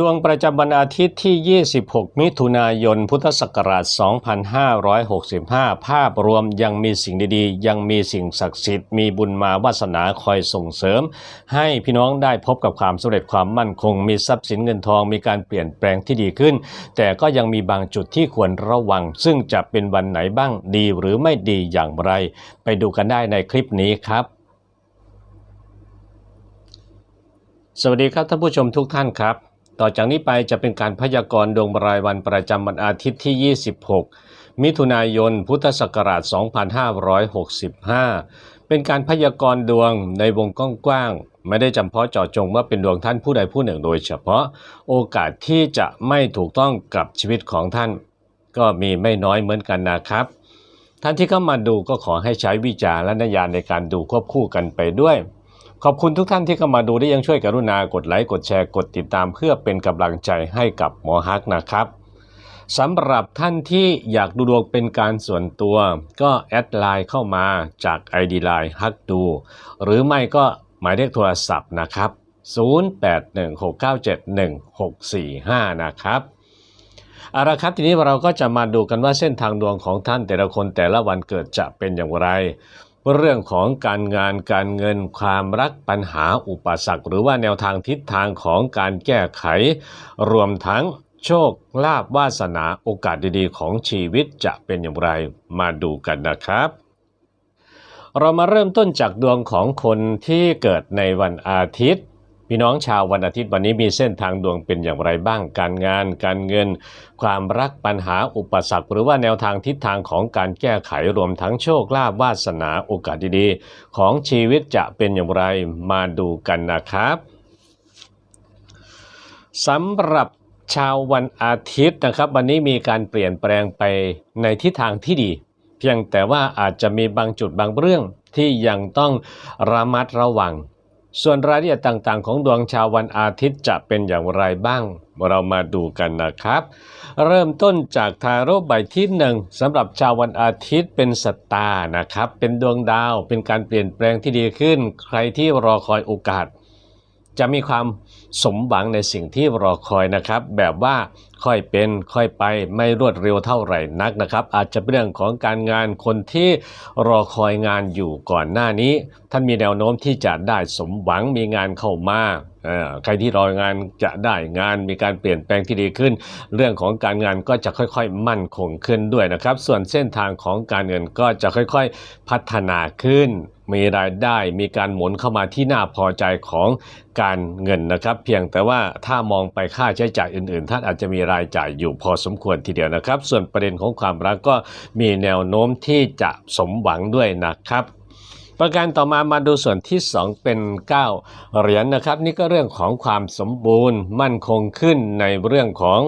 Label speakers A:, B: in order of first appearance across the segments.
A: ดวงประจำวันอาทิตย์ที่ 26 มิถุนายน พุทธศักราช 2565 ภาพรวมยังมีสิ่งดีๆ ยังมีสิ่งศักดิ์สิทธิ์ มีบุญมาวาสนาคอยส่งเสริม ให้พี่น้องได้พบกับความสำเร็จความมั่นคง มีทรัพย์สินเงินทอง มีการเปลี่ยนแปลงที่ดีขึ้น แต่ก็ยังมีบางจุดที่ควรระวัง ซึ่งจะเป็นวันไหนบ้างดีหรือไม่ดีอย่างไร ไปดูกันได้ในคลิปนี้ครับสวัสดีครับท่านผู้ชมทุกท่านครับ ต่อจากนี้ไปจะเป็นการพยากรณ์ดวงรายวันประจำวันอาทิตย์ที่ 26 มิถุนายน พุทธศักราช 2565 เป็นการพยากรณ์ดวงในวงกว้างๆ ไม่ได้จำเพาะเจาะจงว่าเป็นดวงท่านผู้ใดผู้หนึ่งโดยเฉพาะ โอกาสที่จะไม่ถูกต้องกับชีวิตของท่าน ก็มีไม่น้อยเหมือนกันนะครับ ท่านที่เข้ามาดูก็ขอให้ใช้วิจารณญาณในการดูควบคู่กันไปด้วย ขอบคุณทุกท่านที่เข้ามาดูได้ยังช่วยกรุณากดไลค์กดแชร์กดติดตามเพื่อเป็นกำลังใจให้กับหมอฮักนะครับสำหรับท่านที่อยากดูดวงเป็นการส่วนตัว ก็แอดไลน์เข้ามาจาก ID ไลน์ฮักดู หรือไม่ก็หมายเลขโทรศัพท์นะครับ 0816971645 นะครับเอาละครับทีนี้เราก็จะมาดูกันว่าเส้นทางดวงของท่านแต่ละคนแต่ละวันเกิดจะเป็นอย่างไร เรื่องของการงานการเงินความรักปัญหาอุปสรรค หรือว่าแนวทางทิศทางของการแก้ไข รวมทั้งโชคลาภวาสนาโอกาสดีๆ ของชีวิตจะเป็นอย่างไรมาดูกันนะครับ เรามาเริ่มต้นจากดวงของคนที่เกิดในวันอาทิตย์ พี่น้องชาววันอาทิตย์วันนี้มีเส้นทางดวงเป็นอย่างไรบ้างการงาน การเงิน ความรักปัญหาอุปสรรค หรือว่าแนวทางทิศทางของการแก้ไขรวมทั้งโชคลาภวาสนาโอกาสดีๆ ของชีวิตจะเป็นอย่างไรมาดูกันนะครับสำหรับชาววันอาทิตย์นะครับ วันนี้มีการเปลี่ยนแปลงไปในทิศทางที่ดี เพียงแต่ว่าอาจจะมีบางจุดบางเรื่องที่ยังต้องระมัดระวัง ส่วนรายละเอียดต่างๆ ของดวงชาววันอาทิตย์จะเป็นอย่างไรบ้าง เรามาดูกันนะครับ เริ่มต้นจากทาโร่ใบที่หนึ่งสำหรับชาววันอาทิตย์เป็นสตาร์นะครับ เป็นดวงดาวเป็นการเปลี่ยนแปลงที่ดีขึ้น ใครที่รอคอยโอกาส จะมีความสมหวังในสิ่งที่รอคอยนะครับ แบบว่า ค่อยเป็นค่อยไปไม่รวดเร็วเท่าไหร่นักนะครับ อาจจะเป็นเรื่องของการงานคนที่รอคอยงานอยู่ก่อนหน้านี้ ท่านมีแนวโน้มที่จะได้สมหวังมีงานเข้ามาใครที่รองานจะได้งานมีการเปลี่ยนแปลงที่ดีขึ้น เรื่องของการงานก็จะค่อยๆ มั่นคงขึ้นด้วยนะครับ ส่วนเส้นทางของการเงินก็จะค่อยๆ พัฒนาขึ้น มีรายได้มีการหมุนเข้ามาที่น่าพอใจของการเงินนะครับ เพียงแต่ว่าถ้ามองไปค่าใช้จ่ายอื่นๆ ท่านอาจจะมีรายายจ่ายอยู่พอสมควรทีเดียวนะครับ ส่วนประเด็นของความรักก็มีแนวโน้มที่จะสมหวังด้วยนะครับประการต่อมามาดูส่วนที่ 2 เป็น 9 เหรียญนะครับ นี่ก็เรื่องของความสมบูรณ์มั่นคงขึ้นในเรื่องของ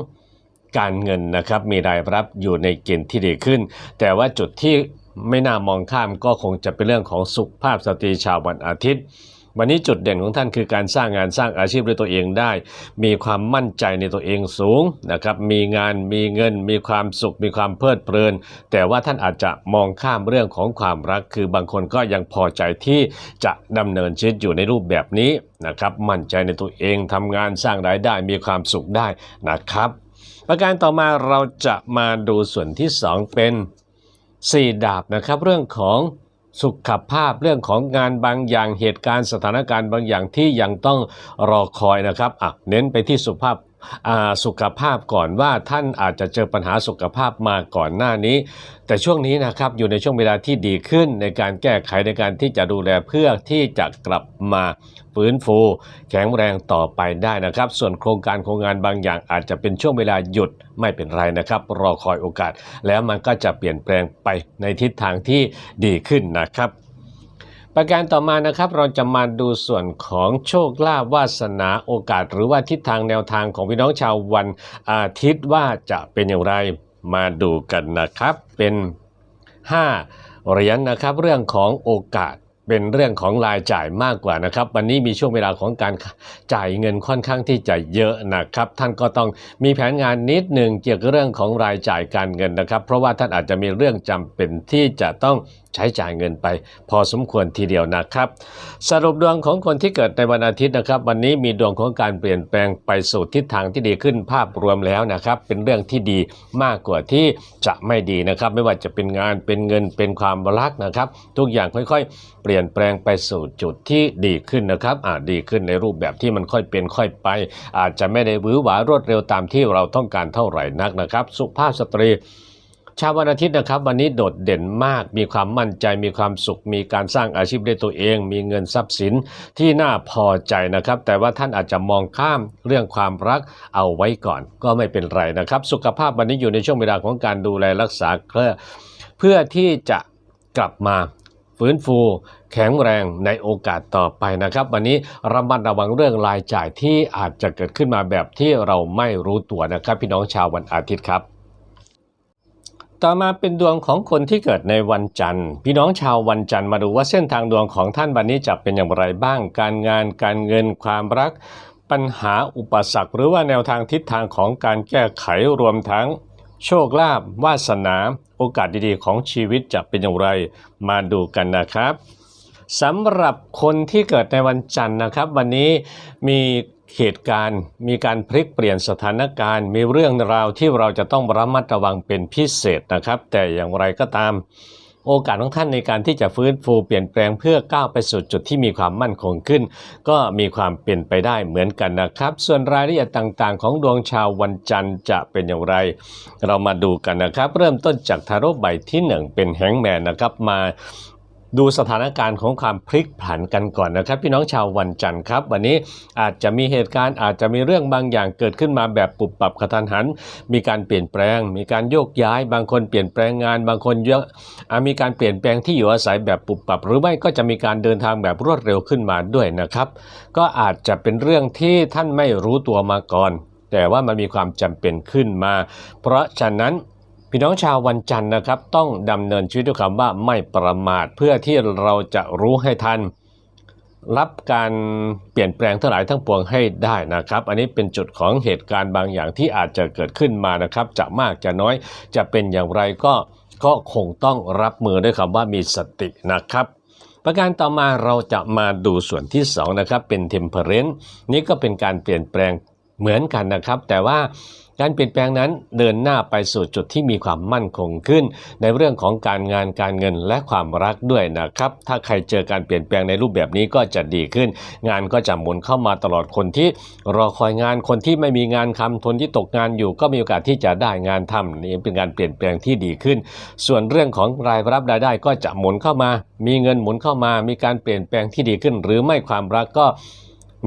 A: การเงินนะครับ มีรายรับอยู่ในเกณฑ์ที่ดีขึ้น แต่ว่าจุดที่ไม่น่ามองข้ามก็คงจะเป็นเรื่องของสุขภาพสตรีชาววันอาทิตย์ วันนี้จุดเด่นของท่านคือการสร้างงานสร้างอาชีพด้วยตัวเองได้ มีความมั่นใจในตัวเองสูงนะครับ มีงานมีเงิน มีความสุข มีความเพลิดเพลิน แต่ว่าท่านอาจจะมองข้ามเรื่องของความรัก คือบางคนก็ยังพอใจที่จะดำเนินชีวิตอยู่ในรูปแบบนี้นะครับ มั่นใจในตัวเองทำงานสร้างรายได้ มีความสุขได้นะครับประการต่อมาเราจะมาดูส่วนที่ 2 เป็นสี่ดาบนะครับ เรื่องของ สุขภาพเรื่องของงานบางอย่างเหตุการณ์สถานการณ์บางอย่างที่ยังต้องรอคอยนะครับอะเน้นไปที่สุขภาพ สุขภาพก่อนว่าท่านอาจจะเจอปัญหาสุขภาพมาก่อนหน้านี้ แต่ช่วงนี้นะครับอยู่ในช่วงเวลาที่ดีขึ้นในการแก้ไขในการที่จะดูแลเพื่อที่จะกลับมาฟื้นฟู แข็งแรงต่อไปได้นะครับ ส่วนโครงการโครงงานบางอย่างอาจจะเป็นช่วงเวลาหยุดไม่เป็นไรนะครับ รอคอยโอกาส แล้วมันก็จะเปลี่ยนแปลงไปในทิศทางที่ดีขึ้นนะครับ ประการต่อมานะครับเราจะมาดูส่วนของโชคลาภวาสนาโอกาส หรือว่าทิศทางแนวทางของพี่น้องชาววันอาทิตย์ว่าจะเป็นอย่างไรมาดูกันนะครับ เป็น 5 เหรียญนะครับเรื่องของโอกาสเป็นเรื่องของรายจ่ายมากกว่านะครับ วันนี้มีช่วงเวลาของการจ่ายเงินค่อนข้างที่จะเยอะนะครับ ท่านก็ต้องมีแผนงานนิดหนึ่งเกี่ยวกับเรื่องของรายจ่ายการเงินนะครับ เพราะว่าท่านอาจจะมีเรื่องจำเป็นที่จะต้องใช้จ่ายเงินไป พอสมควรทีเดียวนะครับ สรุปดวงของคนที่เกิดในวันอาทิตย์นะครับ วันนี้มีดวงของการเปลี่ยนแปลงไปสู่ทิศทางที่ดีขึ้นภาพรวมแล้วนะครับ เป็นเรื่องที่ดีมากกว่าที่จะไม่ดีนะครับ ไม่ว่าจะเป็นงานเป็นเงินเป็นความรักนะครับ ทุกอย่างค่อยๆ เปลี่ยนแปลงไปสู่จุดที่ดีขึ้นนะครับอาจดีขึ้นในรูปแบบที่มันค่อยเป็นค่อยไป อาจจะไม่ได้วือหวารวดเร็วตามที่เราต้องการเท่าไหร่นักนะครับ สุภาพสตรี ชาววันอาทิตย์นะครับ วันนี้โดดเด่นมาก มีความมั่นใจมีความสุข มีการสร้างอาชีพด้วยตัวเอง มีเงินทรัพย์สินที่น่าพอใจนะครับ แต่ว่าท่านอาจจะมองข้ามเรื่องความรักเอาไว้ก่อน ก็ไม่เป็นไรนะครับ สุขภาพวันนี้อยู่ในช่วงเวลาของการดูแลรักษาเพื่อเพื่อที่จะกลับมาฟื้นฟูแข็งแรงในโอกาสต่อไปนะครับ วันนี้ระมัดระวังเรื่องรายจ่ายที่อาจจะเกิดขึ้นมาแบบที่เราไม่รู้ตัวนะครับ พี่น้องชาววันอาทิตย์ครับ ต่อมาเป็นดวงของคนที่เกิดในวันจันทร์ พี่น้องชาววันจันทร์มาดูว่าเส้นทางดวงของท่านวันนี้จะเป็นอย่างไรบ้าง การงาน การเงิน ความรัก ปัญหาอุปสรรค หรือว่าแนวทางทิศทางของการแก้ไขรวมทั้ง โชคลาภวาสนา โอกาสดีๆ ของชีวิตจะเป็นอย่างไร มาดูกันนะครับสำหรับคนที่เกิดในวันจันทร์นะครับ วันนี้มี เหตุการณ์มีการพลิกเปลี่ยนสถานการณ์ มีเรื่องราวที่เราจะต้องระมัดระวังเป็นพิเศษนะครับ แต่อย่างไรก็ตาม โอกาสของท่านในการที่จะฟื้นฟูเปลี่ยนแปลงเพื่อก้าวไปสู่จุดที่มีความมั่นคงขึ้น ก็มีความเป็นไปได้เหมือนกันนะครับ ส่วนรายละเอียดต่างๆ ของดวงชาววันจันทร์จะเป็นอย่างไร เรามาดูกันนะครับ เริ่มต้นจากทาร่ใบที่หนึ่งเป็นแฮงแมนนะครับมา ดูสถานการณ์ของความพลิกผันกันก่อนนะครับ พี่น้องชาววันจันทร์ครับ วันนี้อาจจะมีเหตุการณ์อาจจะมีเรื่องบางอย่างเกิดขึ้นมาแบบปุบปับกระทันหัน มีการเปลี่ยนแปลง มีการโยกย้าย บางคนเปลี่ยนแปลงงาน บางคนเยอะมีการเปลี่ยนแปลงที่อยู่อาศัยแบบปุบปับ หรือไม่ก็จะมีการเดินทางแบบรวดเร็วขึ้นมาด้วยนะครับ ก็อาจจะเป็นเรื่องที่ท่านไม่รู้ตัวมาก่อน แต่ว่ามันมีความจำเป็นขึ้นมา เพราะฉะนั้น พี่น้องชาววันจันทร์นะครับ ต้องดำเนินชีวิตด้วยคำว่าไม่ประมาทเพื่อที่เราจะรู้ให้ทัน รับการเปลี่ยนแปลงทั้งหลายทั้งปวงให้ได้นะครับ อันนี้เป็นจุดของเหตุการณ์บางอย่างที่อาจจะเกิดขึ้นมานะครับ จะมากจะน้อยจะเป็นอย่างไรก็ก็คงต้องรับมือด้วยคำว่ามีสตินะครับประการต่อมาเราจะมาดูส่วนที่สองนะครับเป็น temperance นี่ก็เป็นการเปลี่ยนแปลงเหมือนกันนะครับ แต่ว่า การเปลี่ยนแปลงนั้นเดินหน้าไปสู่จุดที่มีความมั่นคงขึ้น ในเรื่องของการงานการเงินและความรักด้วยนะครับ ถ้าใครเจอการเปลี่ยนแปลงในรูปแบบนี้ก็จะดีขึ้น งานก็จะหมุนเข้ามาตลอดคนที่รอคอยงานคนที่ไม่มีงานทำคนที่ตกงานอยู่ ก็มีโอกาสที่จะได้งานทำนี่เป็นการเปลี่ยนแปลงที่ดีขึ้น ส่วนเรื่องของรายรับรายได้ก็จะหมุนเข้ามา มีเงินหมุนเข้ามา มีการเปลี่ยนแปลงที่ดีขึ้น หรือไม่ความรักก็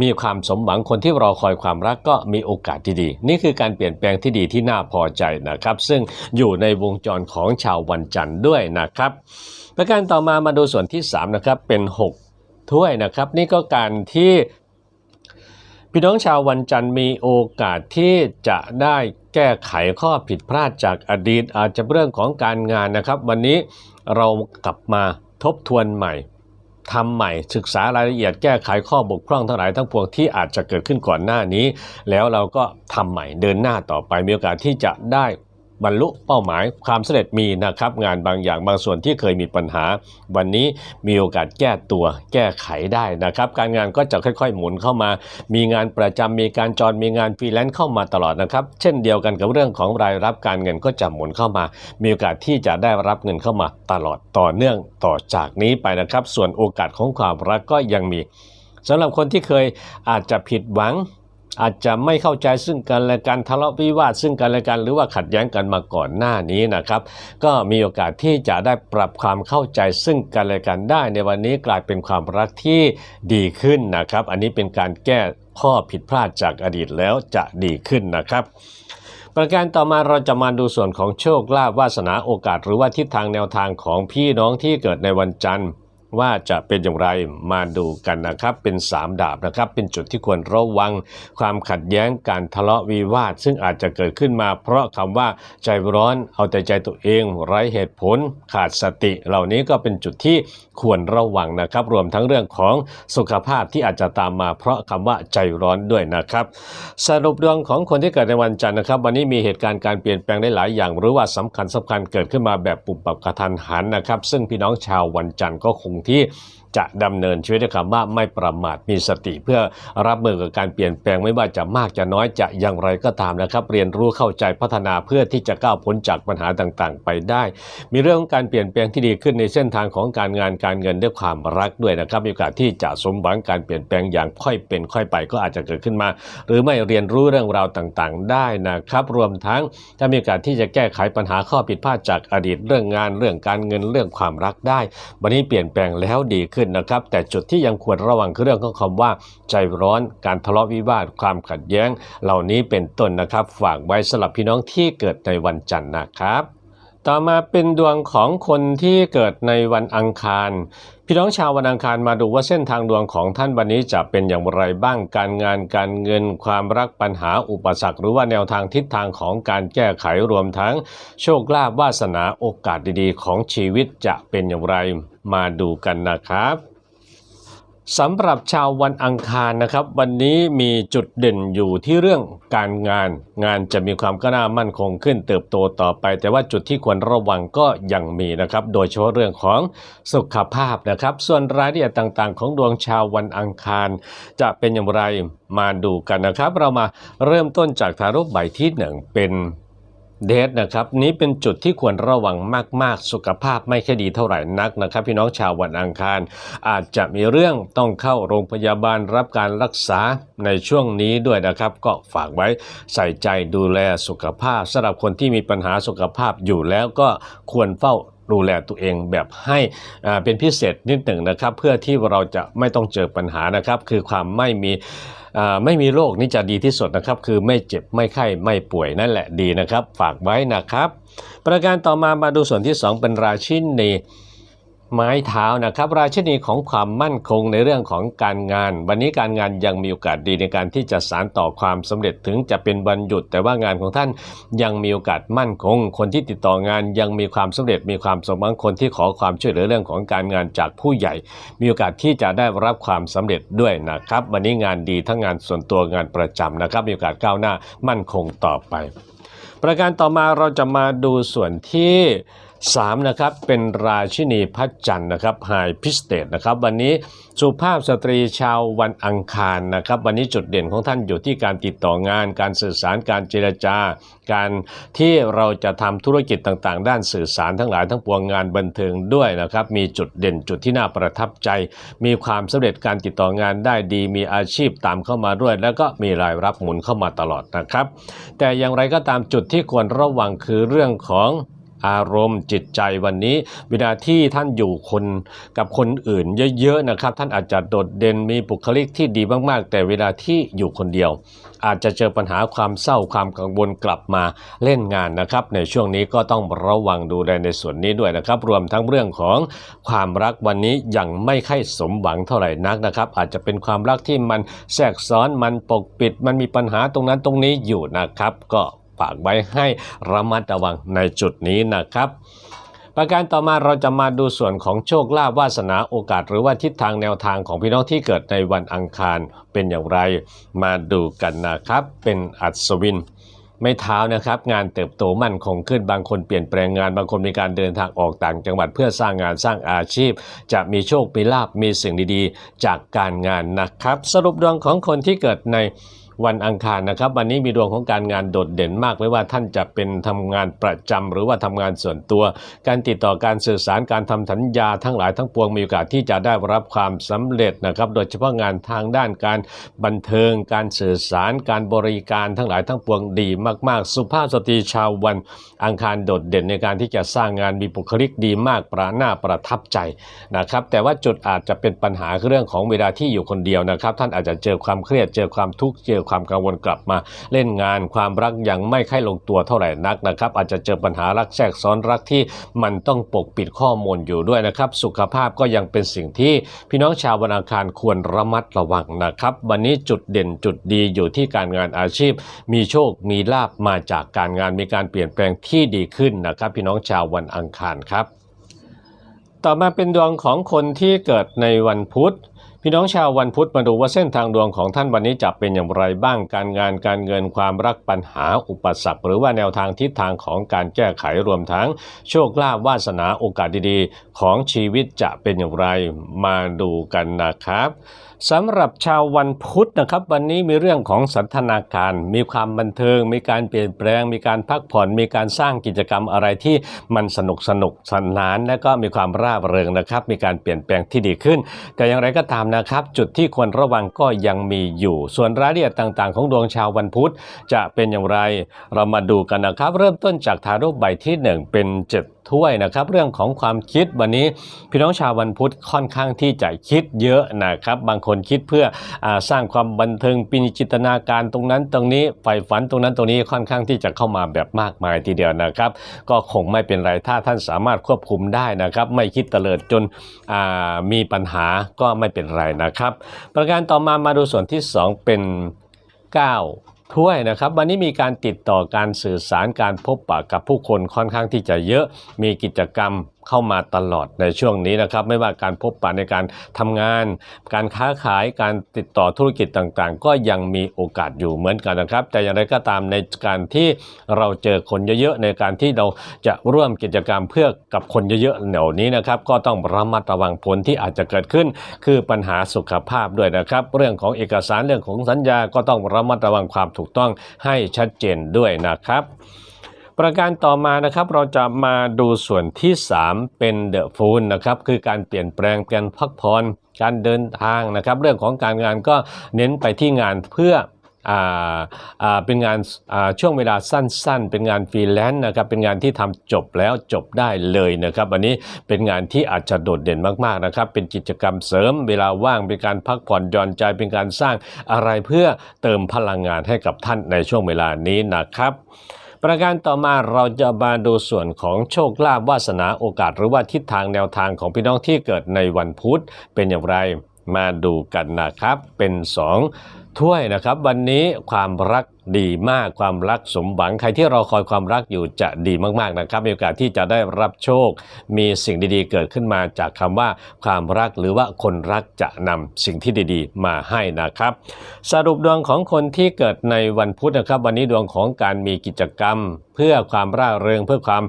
A: มีความสมหวังคนที่รอคอยความรักก็มีโอกาสที่ดี นี่คือการเปลี่ยนแปลงที่ดีที่น่าพอใจนะครับ ซึ่งอยู่ในวงจรของชาววันจันทร์ด้วยนะครับ ประการต่อมามาดูส่วนที่3นะครับเป็น 6 ถ้วยนะครับ นี่ก็การที่พี่น้องชาววันจันทร์มีโอกาสที่จะได้แก้ไขข้อผิดพลาดจากอดีตอาจจะเรื่องของการงานนะครับ วันนี้เรากลับมาทบทวนใหม่ ทำใหม่ศึกษารายละเอียดแก้ไขข้อบกพร่องทั้งหลายทั้งปวงที่อาจจะเกิดขึ้นก่อนหน้านี้ แล้วเราก็ทำใหม่เดินหน้าต่อไปมีโอกาสที่จะได้ บรรลุเป้าหมายความสำเร็จมีนะครับงานบางอย่างบางส่วนที่เคยมีปัญหา วันนี้มีโอกาสแก้ตัวแก้ไขได้นะครับ การงานก็จะค่อยๆ หมุนเข้ามา มีงานประจำมีการจรมีงานฟรีแลนซ์เข้ามาตลอดนะครับ เช่นเดียวกันกับเรื่องของรายรับการเงินก็จะหมุนเข้ามา มีโอกาสที่จะได้รับเงินเข้ามาตลอดต่อเนื่องต่อจากนี้ไปนะครับ ส่วนโอกาสของความรักก็ยังมีสำหรับคนที่เคยอาจจะผิดหวัง อาจจะไม่เข้าใจซึ่งกันและกันทะเลาะวิวาทซึ่งกันและกันหรือว่าขัดแย้งกันมาก่อนหน้านี้นะครับ ก็มีโอกาสที่จะได้ปรับความเข้าใจซึ่งกันและกันได้ ในวันนี้กลายเป็นความรักที่ดีขึ้นนะครับ อันนี้เป็นการแก้ข้อผิดพลาดจากอดีตแล้วจะดีขึ้นนะครับประการต่อมาเราจะมาดูส่วนของโชคลาภวาสนาโอกาส หรือว่าทิศทางแนวทางของพี่น้องที่เกิดในวันจันทร์ ว่าจะเป็นอย่างไรมาดูกันนะครับ เป็น 3 ดาบนะครับ เป็นจุดที่ควรระวังความขัดแย้งการทะเลาะวิวาท ซึ่งอาจจะเกิดขึ้นมา เพราะคำว่าใจร้อนเอาแต่ใจตัวเอง ไร้เหตุผล ขาดสติ เหล่านี้ก็เป็นจุดที่ควรระวังนะครับ รวมทั้งเรื่องของสุขภาพที่อาจจะตามมา เพราะคำว่าใจร้อนด้วยนะครับ สรุปดวงของคนที่เกิดในวันจันทร์นะครับ วันนี้มีเหตุการณ์การเปลี่ยนแปลงได้หลายอย่าง หรือว่าสำคัญสำคัญเกิดขึ้นมาแบบปุบปับกระทันหันนะครับ ซึ่งพี่น้องชาววันจันทร์ก็คงที่ จะดำเนินชีวิตด้วยคำว่าไม่ประมาทมีสติ เพื่อรับมือกับการเปลี่ยนแปลงไม่ว่าจะมากจะน้อยจะอย่างไรก็ตามนะครับ เรียนรู้เข้าใจพัฒนาเพื่อที่จะก้าวพ้นจากปัญหาต่างๆ ไปได้ มีเรื่องของการเปลี่ยนแปลงที่ดีขึ้นในเส้นทางของการงานการเงินด้วยความรักด้วยนะครับมีโอกาสที่จะสมหวังการเปลี่ยนแปลงอย่างค่อยเป็นค่อยไปก็อาจจะเกิดขึ้นมา หรือไม่เรียนรู้เรื่องราวต่างๆ ได้นะครับ รวมทั้งถ้ามีโอกาสที่จะแก้ไขปัญหาข้อผิดพลาดจากอดีตเรื่องงานเรื่องการเงินเรื่องความรักได้ วันนี้เปลี่ยนแปลงแล้วดีขึ้นนะครับ แต่จุดที่ยังควรระวังคือเรื่องของคำว่า ใจร้อนการทะเลาะวิวาทความขัดแย้ง เหล่านี้เป็นต้นนะครับ ฝากไว้สำหรับพี่น้องที่เกิดในวันจันทร์นะครับต่อมาเป็นดวงของคนที่เกิดในวันอังคาร พี่น้องชาววันอังคารมาดูว่าเส้นทางดวงของท่านวันนี้จะเป็นอย่างไรบ้างการงานการเงิน ความรักปัญหาอุปสรรค หรือว่าแนวทางทิศทางของการแก้ไขรวมทั้ง โชคลาภวาสนาโอกาสดีๆ ของชีวิตจะเป็นอย่างไร มาดูกันนะครับสำหรับชาววันอังคารนะครับ วันนี้มีจุดเด่นอยู่ที่เรื่องการงาน งานจะมีความก้าวหน้ามั่นคงขึ้นเติบโตต่อไป แต่ว่าจุดที่ควรระวังก็ยังมีนะครับ โดยเฉพาะเรื่องของสุขภาพนะครับ ส่วนรายละเอียดต่างๆ ของดวงชาววันอังคาร จะเป็นอย่างไรมาดูกันนะครับ เรามาเริ่มต้นจากทารุกใบที่หนึ่งเป็น เดทนะครับนี้เป็นจุดที่ควรระวังมาก ๆ สุขภาพไม่ค่อยดีเท่าไหร่นักนะครับ พี่น้องชาววันอังคาร อาจจะมีเรื่องต้องเข้าโรงพยาบาลรับการรักษาในช่วงนี้ด้วยนะครับ ก็ฝากไว้ใส่ใจดูแลสุขภาพสำหรับคนที่มีปัญหาสุขภาพอยู่แล้วก็ควรเฝ้าดูแลตัวเองแบบให้เป็นพิเศษนิดหนึ่งนะครับ เพื่อที่เราจะไม่ต้องเจอปัญหานะครับ คือความไม่มี ไม่มีโรคนี่จะดีที่สุดนะครับ คือไม่เจ็บไม่ไข้ไม่ป่วยนั่นแหละดีนะครับ ฝากไว้นะครับ ประการต่อมามาดูส่วนที่ 2 เป็นราชินี ไม้เท้านะครับ ราชินีของความมั่นคงในเรื่องของการงาน วันนี้การงานยังมีโอกาสดีในการที่จะสานต่อความสำเร็จถึงจะเป็นวันหยุด แต่ว่างานของท่านยังมีโอกาสมั่นคง คนที่ติดต่องานยังมีความสำเร็จ มีความสมหวังคนที่ขอความช่วยเหลือเรื่องของการงานจากผู้ใหญ่ มีโอกาสที่จะได้รับความสำเร็จด้วยนะครับ วันนี้งานดีทั้งงานส่วนตัวงานประจำนะครับ มีโอกาสก้าวหน้ามั่นคงต่อไป ประการต่อมาเราจะมาดูส่วนที่ 3นะครับเป็นราชินีพระจันทร์นะครับไฮพิสเตตนะครับวันนี้สุภาพสตรีชาววันอังคารนะครับวันนี้จุดเด่นของท่านอยู่ที่การติดต่องาน การสื่อสารการเจรจา การที่เราจะทำธุรกิจต่างๆ ด้านสื่อสารทั้งหลายทั้งปวงงานบันเทิงด้วยนะครับมีจุดเด่นจุดที่น่าประทับใจ มีความสำเร็จการติดต่องานได้ดี มีอาชีพตามเข้ามาด้วย แล้วก็มีรายรับหมุนเข้ามาตลอดนะครับแต่อย่างไรก็ตามจุดที่ควรระวังคือเรื่องของ อารมณ์จิตใจวันนี้ เวลาที่ท่านอยู่คนกับคนอื่นเยอะๆนะครับ ท่านอาจจะโดดเด่นมีบุคลิกที่ดีมากๆ แต่เวลาที่อยู่คนเดียว อาจจะเจอปัญหาความเศร้าความกังวลกลับมาเล่นงานนะครับ ในช่วงนี้ก็ต้องระวังดูแลในส่วนนี้ด้วยนะครับ รวมทั้งเรื่องของความรักวันนี้ยังไม่ค่อยสมหวังเท่าไหร่นักนะครับ อาจจะเป็นความรักที่มันแทรกซ้อนมันปกปิด มันมีปัญหาตรงนั้นตรงนี้อยู่นะครับก็ ฝากไว้ให้ระมัดระวังในจุดนี้นะครับประการต่อมาเราจะมาดูส่วนของโชคลาภวาสนาโอกาส หรือว่าทิศทางแนวทางของพี่น้องที่เกิดในวันอังคารเป็นอย่างไร มาดูกันนะครับ เป็นอัศวิน ไม่เท้านะครับ งานเติบโตมั่นคงขึ้นบางคนเปลี่ยนแปลงงานบางคนมีการเดินทางออกต่างจังหวัดเพื่อสร้างงานสร้างอาชีพ จะมีโชคมีลาภมีสิ่งดีๆ จากการงานนะครับ สรุปดวงของคนที่เกิดใน วันอังคารนะครับ วันนี้มีดวงของการงานโดดเด่นมาก ไม่ว่าท่านจะเป็นทำงานประจำหรือว่าทำงานส่วนตัว การติดต่อการสื่อสารการทำสัญญาทั้งหลายทั้งปวงมีโอกาสที่จะได้รับความสำเร็จนะครับ โดยเฉพาะงานทางด้านการบันเทิง การสื่อสาร การบริการทั้งหลายทั้งปวงดีมาก ๆ สุภาพสตรีชาววันอังคารโดดเด่นในการที่จะสร้างงานมีบุคลิกดีมากประหน้าประทับใจนะครับ แต่ว่าจุดอาจจะเป็นปัญหาเรื่องของเวลาที่อยู่คนเดียวนะครับ ท่านอาจจะเจอความเครียดเจอความทุกข์เจออความกังวลกลับมา เล่นงานความรักยังไม่ค่อยลงตัวเท่าไหร่นักนะครับ อาจจะเจอปัญหารักแทรกซ้อนรักที่มันต้องปกปิดข้อมูลอยู่ด้วยนะครับ สุขภาพก็ยังเป็นสิ่งที่พี่น้องชาววันอังคารควรระมัดระวังนะครับ วันนี้จุดเด่นจุดดีอยู่ที่การงานอาชีพ มีโชคมีลาบมาจากการงานมีการเปลี่ยนแปลงที่ดีขึ้นนะครับ พี่น้องชาววันอังคารครับ ต่อมาเป็นดวงของคนที่เกิดในวันพุธ พี่น้องชาววันพุธมาดูว่าเส้นทางดวงของท่านวันนี้จะเป็นอย่างไรบ้างการงานการเงินความรักปัญหาอุปสรรคหรือว่าแนวทางทิศทางของการแก้ไขรวมทั้ง โชคลาภวาสนาโอกาสดีๆ ของชีวิตจะเป็นอย่างไรมาดูกันนะครับ สำหรับชาววันพุธนะครับ วันนี้มีเรื่องของสันทนาการ มีความบันเทิง มีการเปลี่ยนแปลง มีการพักผ่อน มีการสร้างกิจกรรมอะไรที่มันสนุกสนุกสนาน และก็มีความร่าเริงนะครับ มีการเปลี่ยนแปลงที่ดีขึ้น แต่อย่างไรก็ตามนะครับ จุดที่ควรระวังก็ยังมีอยู่ ส่วนรายละเอียดต่างๆ ของดวงชาววันพุธจะเป็นอย่างไร เรามาดูกันนะครับ เริ่มต้นจากทาโร่ใบที่หนึ่งเป็นเจ็ดถ้วยนะครับ เรื่องของความคิดวันนี้พี่น้องชาววันพุธค่อนข้างที่จะคิดเยอะนะครับ บางคนคิดเพื่ออสร้างความบันเทิงปีนจิตนาการตรงนั้นตรงนี้ใฝ่ฝันตรงนั้นตรงนี้ค่อนข้างที่จะเข้ามาแบบมากมายทีเดียวนะครับ ก็คงไม่เป็นไรถ้าท่านสามารถควบคุมได้นะครับ ไม่คิดเตลิดจนมีปัญหาก็ไม่เป็นไรนะครับ ประการต่อมามาดูส่วนที่ 2 เป็น 9 ถ้วยนะครับ วันนี้มีการติดต่อการสื่อสารการพบปะกับผู้คนค่อนข้างที่จะเยอะ มีกิจกรรม เข้ามาตลอดในช่วงนี้นะครับ ไม่ว่าการพบปะในการทำงาน การค้าขายการติดต่อธุรกิจต่างๆ ก็ยังมีโอกาสอยู่เหมือนกันนะครับ แต่อย่างไรก็ตามในการที่เราเจอคนเยอะๆในการที่เราจะร่วมกิจกรรมเพื่อกับคนเยอะๆเหล่านี้นะครับ ก็ต้องระมัดระวังผลที่อาจจะเกิดขึ้น คือปัญหาสุขภาพด้วยนะครับ เรื่องของเอกสารเรื่องของสัญญาก็ต้องระมัดระวังความถูกต้องให้ชัดเจนด้วยนะครับ ประการต่อมานะครับเราจะมาดูส่วนที่ 3 เป็นเดอะฟูลนะครับคือการเปลี่ยนแปลงการพักผ่อนการเดินทางนะครับ เรื่องของการงานก็เน้นไปที่งานเพื่อเป็นงานช่วงเวลาสั้นๆ เป็นงานฟรีแลนซ์นะครับ เป็นงานที่ทำจบแล้วจบได้เลยนะครับ อันนี้เป็นงานที่อาจจะโดดเด่นมากๆนะครับ เป็นกิจกรรมเสริมเวลาว่าง เป็นการพักผ่อนหย่อนใจ เป็นการสร้างอะไรเพื่อเติมพลังงานให้กับท่านในช่วงเวลานี้นะครับ ประการต่อมาเราจะมาดูส่วนของโชคลาภวาสนาโอกาส หรือว่าทิศทางแนวทางของพี่น้องที่เกิดในวันพุธเป็นอย่างไรมาดูกันนะครับ เป็น 2 ถ้วยนะครับ วันนี้ความรักดีมากความรักสมหวังใครที่รอคอยความรักอยู่จะดีมากๆนะครับ มีโอกาสที่จะได้รับโชค มีสิ่งดีๆ เกิดขึ้นมาจากคำว่าความรักหรือว่าคนรักจะนำสิ่งที่ดีๆ มาให้นะครับ สรุปดวงของคนที่เกิดในวันพุธนะครับ วันนี้ดวงของการมีกิจกรรม เพื่อความร่าเริง เพื่อความ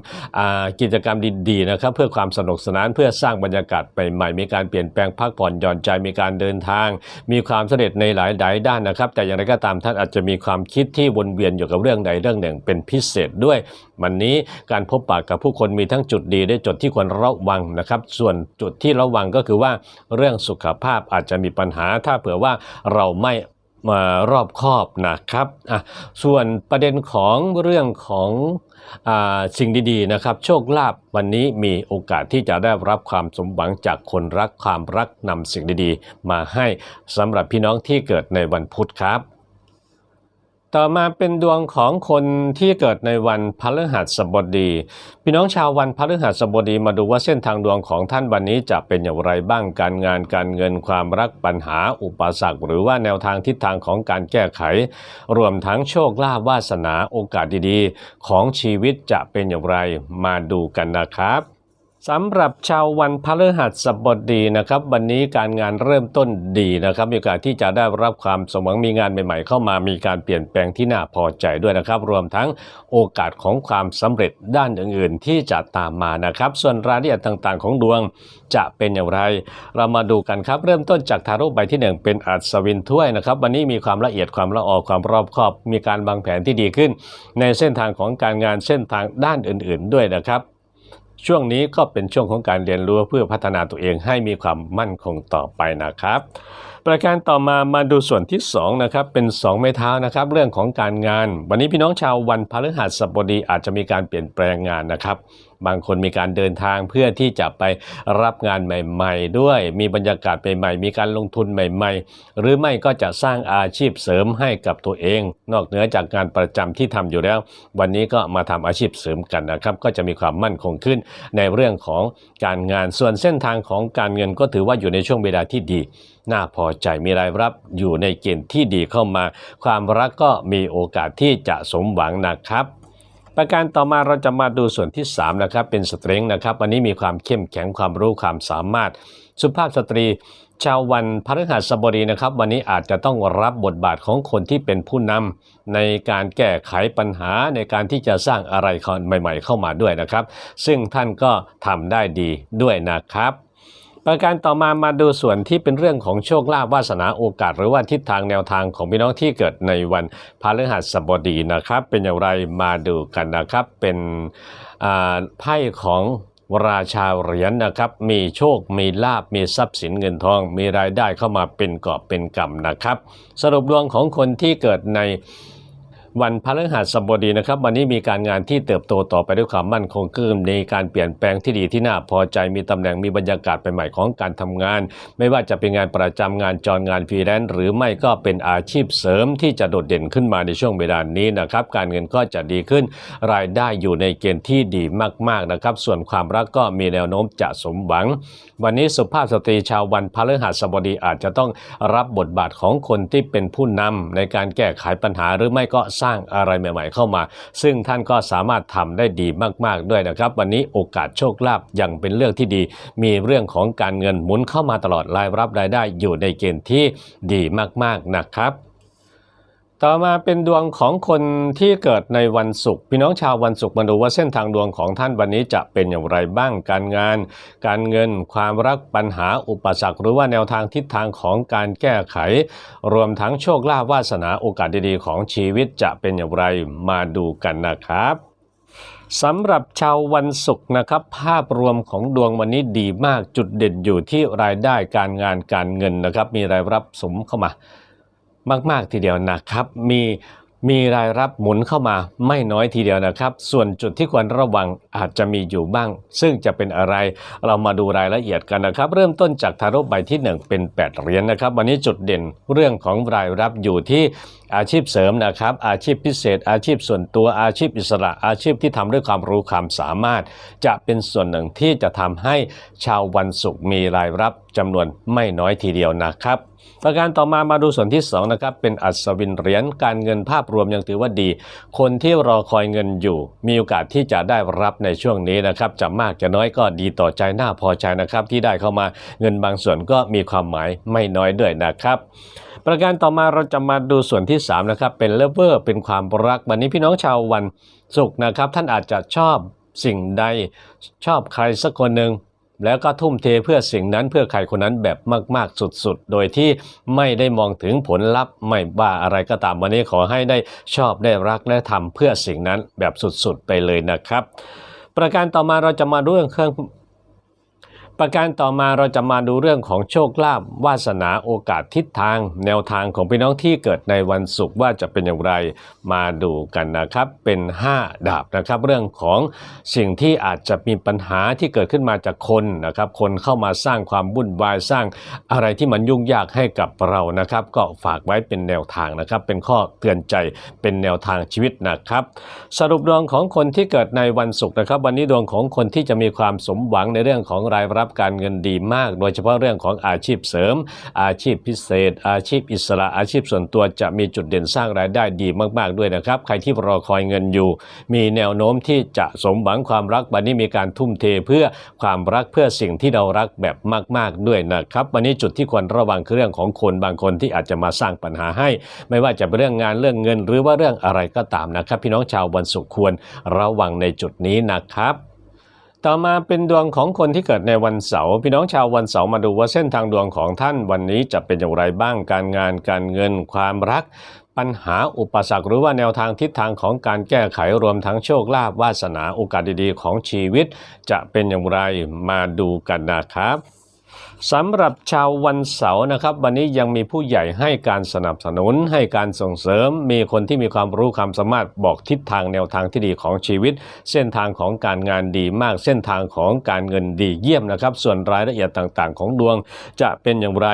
A: กิจกรรมดีๆนะครับ เพื่อความสนุกสนานเพื่อสร้างบรรยากาศใหม่ๆมีการเปลี่ยนแปลงพักผ่อนหย่อนใจมีการเดินทาง มีความสำเร็จในหลายๆด้านนะครับ แต่อย่างไรก็ตามท่านอาจจะมีความคิดที่วนเวียนอยู่กับเรื่องใดเรื่องหนึ่งเป็นพิเศษด้วย วันนี้การพบปะกับผู้คนมีทั้งจุดดีและจุดที่ควรระวังนะครับ ส่วนจุดที่ระวังก็คือว่าเรื่องสุขภาพอาจจะมีปัญหา ถ้าเผื่อว่าเราไม่มารอบคอบนะครับอะส่วนประเด็นของเรื่องของอาสิ่งดีๆนะครับ โชคลาภวันนี้มีโอกาสที่จะได้รับความสมหวังจากคนรักความรักนำสิ่งดีๆ มาให้สำหรับพี่น้องที่เกิดในวันพุธครับ ต่อมาเป็นดวงของคนที่เกิดในวันพฤหัสบดี พี่น้องชาววันพฤหัสบดีมาดูว่าเส้นทางดวงของท่านวันนี้จะเป็นอย่างไรบ้างการงานการเงินความรักปัญหาอุปสรรคหรือว่าแนวทางทิศทางของการแก้ไข รวมทั้งโชคลาภวาสนาโอกาสดีๆ ของชีวิตจะเป็นอย่างไรมาดูกันนะครับ สำหรับชาววันพฤหัสบดีนะครับ วันนี้การงานเริ่มต้นดีนะครับ มีโอกาสที่จะได้รับความสมหวังมีงานใหม่ๆ เข้ามามีการเปลี่ยนแปลงที่น่าพอใจด้วยนะครับ รวมทั้งโอกาสของความสำเร็จด้านอื่นๆ ที่จะตามมานะครับ ส่วนรายละเอียดต่างๆ ของดวงจะเป็นอย่างไร เรามาดูกันครับ เริ่มต้นจากทาร่ใบที่หนึ่งเป็นอัศวินถ้วยนะครับ วันนี้มีความละเอียดความละออความรอบคอบ มีการวางแผนที่ดีขึ้น ในเส้นทางของการงานเส้นทางด้านอื่น ๆ ด้วยนะครับ ช่วงนี้ก็เป็นช่วงของการเรียนรู้เพื่อพัฒนาตัวเองให้มีความมั่นคงต่อไปนะครับ ประการต่อมามาดูส่วนที่2นะครับเป็น 2 ไม้เท้านะครับ เรื่องของการงาน วันนี้พี่น้องชาววันพฤหัสบดีอาจจะมีการเปลี่ยนแปลงงานนะครับ บางคนมีการเดินทางเพื่อที่จะไปรับงานใหม่ ๆ ด้วย มีบรรยากาศใหม่ๆ มีการลงทุนใหม่ ๆ หรือไม่ก็จะสร้างอาชีพเสริมให้กับตัวเอง นอกเหนือจากงานประจำที่ทำอยู่แล้ว วันนี้ก็มาทำอาชีพเสริมกันนะครับ ก็จะมีความมั่นคงขึ้นในเรื่องของการงานส่วนเส้นทางของการเงินก็ถือว่าอยู่ในช่วงเวลาที่ดีน่าพอใจมีรายรับอยู่ในเกณฑ์ที่ดีเข้ามา ความรักก็มีโอกาสที่จะสมหวังนะครับประการต่อมาเราจะมาดูส่วนที่3นะครับเป็นสตริงนะครับวันนี้มีความเข้มแข็งความรู้ความสามารถ สุภาพสตรี ชาววันพฤหัสบดีนะครับ วันนี้อาจจะต้องรับบทบาทของคนที่เป็นผู้นำในการแก้ไขปัญหาในการที่จะสร้างอะไรใหม่ ๆ เข้ามาด้วยนะครับ ซึ่งท่านก็ทำได้ดีด้วยนะครับ ประการต่อมามาดูส่วนที่เป็นเรื่องของโชคลาภวาสนาโอกาส หรือว่าทิศทางแนวทางของพี่น้องที่เกิดในวันพฤหัสบดีนะครับ เป็นอย่างไรมาดูกันนะครับเป็นไพ่ของราชาเหรียญนะครับ มีโชค มีลาบ มีทรัพย์สินเงินทอง มีรายได้เข้ามาเป็นกอบเป็นกำนะครับ สรุปดวงของคนที่เกิดใน วันพฤหัสบดีนะครับ วันนี้มีการงานที่เติบโตต่อไปด้วยความมั่นคงขึ้นมีการเปลี่ยนแปลงที่ดีที่น่าพอใจมีตำแหน่งมีบรรยากาศใหม่ๆของการทำงาน ไม่ว่าจะเป็นงานประจำงานจรงานฟรีแลนซ์หรือไม่ก็เป็นอาชีพเสริมที่จะโดดเด่นขึ้นมาในช่วงเวลานี้นะครับ การเงินก็จะดีขึ้น รายได้อยู่ในเกณฑ์ที่ดีมากๆนะครับ ส่วนความรักก็มีแนวโน้มจะสมหวัง วันนี้สุภาพสตรีชาววันพฤหัสบดีอาจจะต้องรับบทบาทของคนที่เป็นผู้นำในการแก้ไขปัญหาหรือไม่ก็สร้างอะไรใหม่ ๆ เข้ามา ซึ่งท่านก็สามารถทำได้ดีมาก ๆ ด้วยนะครับ วันนี้โอกาสโชคลาภยังเป็นเรื่องที่ดี มีเรื่องของการเงินหมุนเข้ามาตลอดรายรับรายได้อยู่ในเกณฑ์ที่ดีมาก ๆ นะครับ ต่อมาเป็นดวงของคนที่เกิดในวันศุกร์พี่น้องชาววันศุกร์มาดูว่าเส้นทางดวงของท่านวันนี้จะเป็นอย่างไรบ้างการงาน การเงินความรักปัญหาอุปสรรค หรือว่าแนวทางทิศทางของการแก้ไข รวมทั้งโชคลาภวาสนาโอกาสดีๆ ของชีวิตจะเป็นอย่างไรมาดูกันนะครับสำหรับชาววันศุกร์นะครับ ภาพรวมของดวงวันนี้ดีมากจุดเด่นอยู่ที่รายได้การงานการเงินนะครับ มีรายรับสมเข้ามา มาก ๆ ทีเดียวนะครับ มีมีรายรับหมุนเข้ามาไม่น้อยทีเดียวนะครับ ส่วนจุดที่ควรระวังอาจจะมีอยู่บ้าง ซึ่งจะเป็นอะไร เรามาดูรายละเอียดกันนะครับ เริ่มต้นจากทาร่ใบที่ 1 เป็น 8 เหรียญนะครับ วันนี้จุดเด่นเรื่องของรายรับอยู่ที่ อาชีพเสริมนะครับ อาชีพพิเศษ อาชีพส่วนตัวอาชีพอิสระ อาชีพที่ทำด้วยความรู้ความสามารถ จะเป็นส่วนหนึ่งที่จะทำให้ชาววันศุกร์มีรายรับจำนวนไม่น้อยทีเดียวนะครับประการต่อมามาดูส่วนที่2นะครับเป็นอัศวินเหรียญการเงินภาพรวมยังถือว่าดี คนที่รอคอยเงินอยู่ มีโอกาสที่จะได้รับในช่วงนี้นะครับจะมากจะน้อยก็ดีต่อใจน่าพอใจนะครับ ที่ได้เข้ามาเงินบางส่วนก็มีความหมายไม่น้อยด้วยนะครับ ประการต่อมาเราจะมาดูส่วนที่3นะครับเป็นเลเวอร์เป็นความรักวันนี้พี่น้องชาววันศุกร์นะครับ ท่านอาจจะชอบสิ่งใดชอบใครสักคนหนึ่งแล้วก็ทุ่มเทเพื่อสิ่งนั้นเพื่อใครคนนั้นแบบมาก ๆ สุด ๆ โดยที่ไม่ได้มองถึงผลลัพธ์ไม่ว่าอะไรก็ตามวันนี้ขอให้ได้ชอบได้รักและทำเพื่อสิ่งนั้นแบบสุด ๆ ไปเลยนะครับ ประการต่อมาเราจะมาดูเรื่องเครื่อง ประการต่อมาเราจะมาดูเรื่องของโชคลาภวาสนาโอกาสทิศทาง แนวทางของพี่น้องที่เกิดในวันศุกร์ว่าจะเป็นอย่างไรมาดูกันนะครับ เป็น 5 ดาบนะครับ เรื่องของสิ่งที่อาจจะมีปัญหาที่เกิดขึ้นมาจากคนนะครับ คนเข้ามาสร้างความวุ่นวายสร้างอะไรที่มันยุ่งยากให้กับเรานะครับ ก็ฝากไว้เป็นแนวทางนะครับ เป็นข้อเตือนใจเป็นแนวทางชีวิตนะครับ สรุปดวงของคนที่เกิดในวันศุกร์นะครับ วันนี้ดวงของคนที่จะมีความสมหวังในเรื่องของรายรับับการเงินดีมาก โดยเฉพาะเรื่องของอาชีพเสริม อาชีพพิเศษ อาชีพอิสระอาชีพส่วนตัวจะมีจุดเด่นสร้างรายได้ดีมาก ๆ ด้วยนะครับ ใครที่รอคอยเงินอยู่ มีแนวโน้มที่จะสมหวังความรักวันนี้มีการทุ่มเทเพื่อความรักเพื่อสิ่งที่เรารักแบบมาก ๆ ด้วยนะครับ วันนี้จุดที่ควรระวังคือเรื่องของคนบางคนที่อาจจะมาสร้างปัญหาให้ ไม่ว่าจะเป็นเรื่องงานเรื่องเงิน หรือว่าเรื่องอะไรก็ตามนะครับ พี่น้องชาววันศุกร์ควรระวังในจุดนี้นะครับ ต่อมาเป็นดวงของคนที่เกิดในวันเสาร์พี่น้องชาววันเสาร์มาดูว่าเส้นทางดวงของท่านวันนี้จะเป็นอย่างไรบ้างการงานการเงินความรัก ปัญหาอุปสรรคหรือว่าแนวทางทิศทางของการแก้ไขรวมทั้งโชคลาภวาสนาโอกาสดีๆ ของชีวิต จะเป็นอย่างไรมาดูกันนะครับ สำหรับชาววันเสาร์นะครับ วันนี้ยังมีผู้ใหญ่ให้การสนับสนุน ให้การส่งเสริม มีคนที่มีความรู้ความสามารถบอกทิศทางแนวทางที่ดีของชีวิต เส้นทางของการงานดีมาก เส้นทางของการเงินดีเยี่ยมนะครับ ส่วนรายละเอียดต่างๆ ของดวงจะเป็นอย่างไร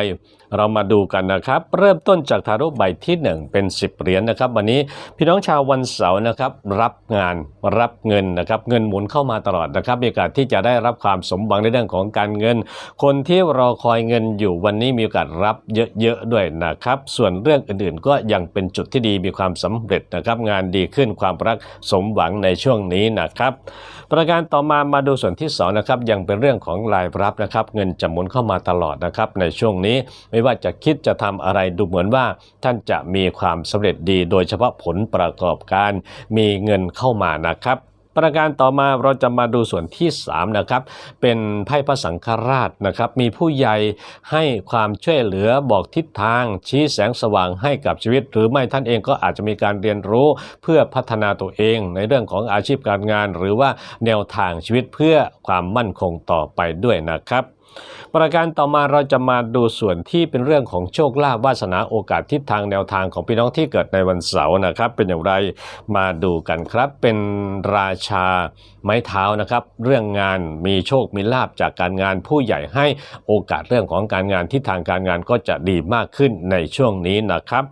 A: เรามาดูกันนะครับ เริ่มต้นจากทาร่ใบที่ 1 เป็น 10 เหรียญนะครับ วันนี้พี่น้องชาววันเสาร์นะครับรับงานรับเงินนะครับเงินหมุนเข้ามาตลอดนะครับมีโอกาสที่จะได้รับความสมหวังในเรื่องของการเงิน คนที่รอคอยเงินอยู่วันนี้มีโอกาสรับเยอะๆด้วยนะครับ ส่วนเรื่องอื่นๆ ก็ยังเป็นจุดที่ดีมีความสำเร็จนะครับ งานดีขึ้นความรักสมหวังในช่วงนี้นะครับ ประการต่อมามาดูส่วนที่สองนะครับยังเป็นเรื่องของรายรับนะครับ เงินจะหมุนเข้ามาตลอดนะครับในช่วงนี้ไม่ว่าจะคิดจะทำอะไรดูเหมือนว่าท่านจะมีความสำเร็จดี โดยเฉพาะผลประกอบการมีเงินเข้ามานะครับประการต่อมาเราจะมาดูส่วนที่3นะครับเป็นไพ่พระสังฆราชนะครับมีผู้ใหญ่ให้ความช่วยเหลือบอกทิศทาง ชี้แสงสว่างให้กับชีวิต หรือไม่ท่านเองก็อาจจะมีการเรียนรู้เพื่อพัฒนาตัวเอง ในเรื่องของอาชีพการงาน หรือว่าแนวทางชีวิตเพื่อความมั่นคงต่อไปด้วยนะครับ ประการต่อมาเราจะมาดูส่วนที่เป็นเรื่องของโชคลาภวาสนาโอกาสทิศทางแนวทางของพี่น้องที่เกิดในวันเสาร์นะครับ เป็นอย่างไรมาดูกันครับ เป็นราชาไม้เท้านะครับ เรื่องงานมีโชคมีลาบจากการงานผู้ใหญ่ให้โอกาสเรื่องของการงานทิศทางการงานก็จะดีมากขึ้นในช่วงนี้นะครับ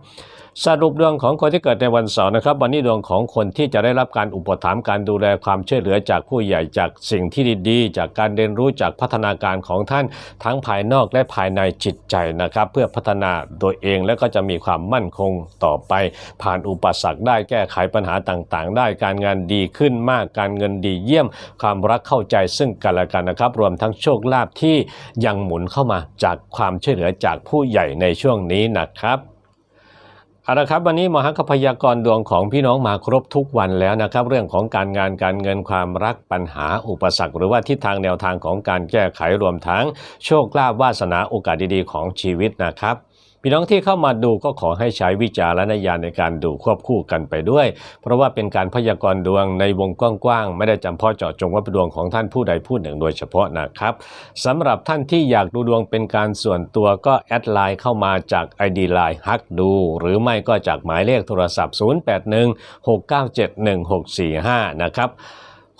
A: สรุปดวงของคนที่เกิดในวันเสาร์นะครับ วันนี้ดวงของคนที่จะได้รับการอุปถัมภ์การดูแลความช่วยเหลือจากผู้ใหญ่จากสิ่งที่ดีๆ จากการเรียนรู้จากพัฒนาการของท่านทั้งภายนอกและภายในจิตใจนะครับ เพื่อพัฒนาตัวเองและก็จะมีความมั่นคงต่อไป ผ่านอุปสรรคได้แก้ไขปัญหาต่างๆ ได้การงานดีขึ้นมากการเงินดีเยี่ยม ความรักเข้าใจซึ่งกันและกันนะครับ รวมทั้งโชคลาภที่ยังหมุนเข้ามาจากความช่วยเหลือจากผู้ใหญ่ในช่วงนี้นะครับ เอาละครับวันนี้หมอฮัคพยากรดวงของพี่น้องมาครบทุกวันแล้วนะครับ เรื่องของการงานการเงินความรักปัญหาอุปสรรค หรือว่าทิศทางแนวทางของการแก้ไขรวมทั้งโชคลาภวาสนาโอกาสดีๆของชีวิตนะครับ พี่น้องที่เข้ามาดูก็ขอให้ใช้วิจารณญาณในการดูควบคู่กันไปด้วย เพราะว่าเป็นการพยากรณ์ดวงในวงกว้างๆ ไม่ได้จำเพาะเจาะจงว่าเป็นดวงของท่านผู้ใดผู้หนึ่งโดยเฉพาะนะครับสำหรับท่านที่อยากดูดวงเป็นการส่วนตัวก็แอดไลน์เข้ามาจาก ID Line ฮักดู หรือไม่ก็จากหมายเลขโทรศัพท์ 0816971645 นะครับ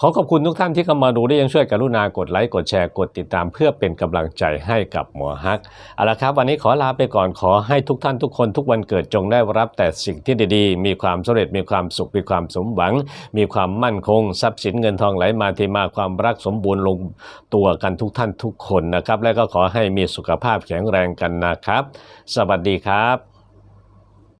A: ขอขอบคุณทุกท่านที่เข้ามาดูได้ยังช่วยกรุณากดไลค์กดแชร์กดติดตามเพื่อเป็นกำลังใจให้กับหมอฮักเอาละครับ วันนี้ขอลาไปก่อนขอให้ทุกท่านทุกคนทุกวันเกิดจงได้รับแต่สิ่งที่ดีๆ มีความสำเร็จมีความสุขมีความสมหวัง มีความมั่นคง ทรัพย์สินเงินทองไหลมาเทมาความรักสมบูรณ์ลงตัวกันทุกท่านทุกคนนะครับ และก็ขอให้มีสุขภาพแข็งแรงกันนะครับ สวัสดีครับ